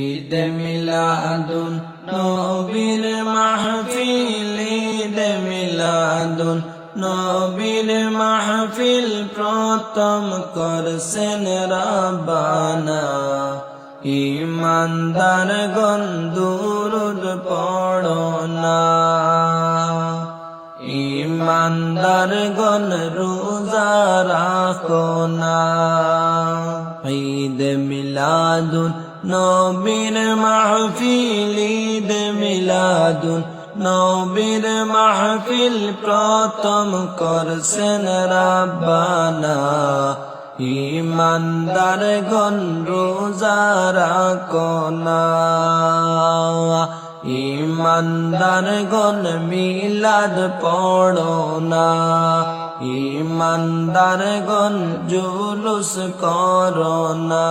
ঈদ মিলাদুন নবীর মাহফিল ঈদ মিলাদুন নবীর মাহফিল প্রথম করছেন রাবানা ইমানদার গন্ধুরুদ পড়না। ইমানদার গন রোজা রাখো না ঈদ মিলাদুন, নবীর মাহফিল, ঈদ মিলাদুন, নবীর মাহফিল প্রথম করছেন রাব্বানা। ইমানদার গন রোজা রাখো না। ইমানদার গন মিলাদ পড়ো না। ইমানদার গন জুলুস করো না।